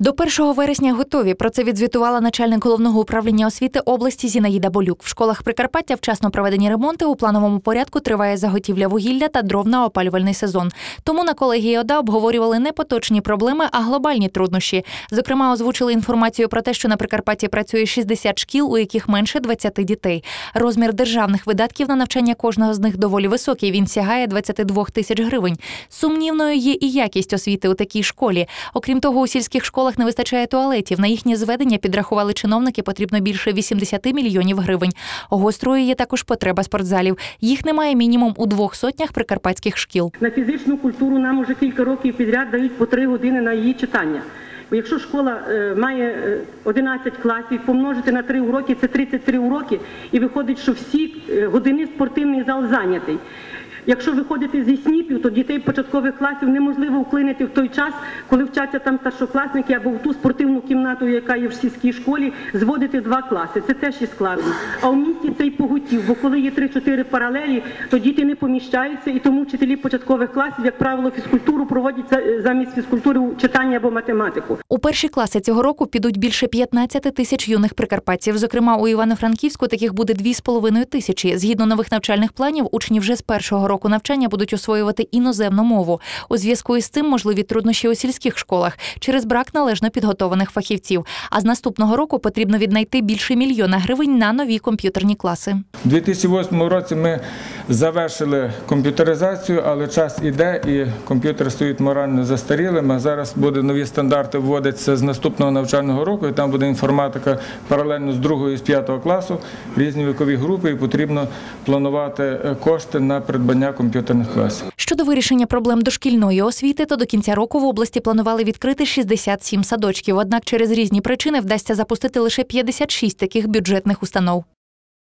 До 1 вересня готові. Про це відзвітувала начальник головного управління освіти області Зінаїда Болюк. В школах Прикарпаття вчасно проведені ремонти. У плановому порядку триває заготівля вугілля та дров на опалювальний сезон. Тому на колегії ОДА обговорювали не поточні проблеми, а глобальні труднощі. Зокрема, озвучили інформацію про те, що на Прикарпатті працює 60 шкіл, у яких менше 20 дітей. Розмір державних видатків на навчання кожного з них доволі високий. Він сягає 22 тисяч гривень. Сумнівною є і якість освіти у такій школі. Окрім того, у сільських школах не вистачає туалетів. На їхнє зведення підрахували чиновники, потрібно більше 80 мільйонів гривень. Гострою є також потреба спортзалів. Їх немає мінімум у двох сотнях прикарпатських шкіл. На фізичну культуру нам уже кілька років підряд дають по три години на її читання. Якщо школа е, має е, 11 класів, помножити на 3 уроки, це 33 уроки, і виходить, що всі е, години спортивний зал зайнятий. Якщо виходити зі сніпів, то дітей початкових класів неможливо вклинити в той час, коли вчаться там старшокласники або в ту спортивну кімнату, яка є в сільській школі, зводити два класи. Це теж є складно. А в місті це й поготів, бо коли є 3-4 паралелі, то діти не поміщаються, і тому вчителі початкових класів, як правило, фізкультуру проводять замість фізкультури читання або математику. У перші класи цього року підуть більше 15 тисяч юних прикарпатців. Зокрема, у Івано-Франківську таких буде 2,5 тисячі. Згідно нових навчальних планів, учні вже з першого року навчання будуть освоювати іноземну мову. У зв'язку із цим можливі труднощі у сільських школах через брак належно підготованих фахівців. А з наступного року потрібно віднайти більше мільйона гривень на нові комп'ютерні класи. У 2008 році ми завершили комп'ютеризацію, але час іде і комп'ютери стають морально застарілими. Зараз будуть нові стандарти вводитися з наступного навчального року, і там буде інформатика паралельно з другого і з п'ятого класу, різні вікові групи, і потрібно планувати е, кошти на придбання комп'ютерних класів. Щодо вирішення проблем дошкільної освіти, то до кінця року в області планували відкрити 67 садочків. Однак через різні причини вдасться запустити лише 56 таких бюджетних установ.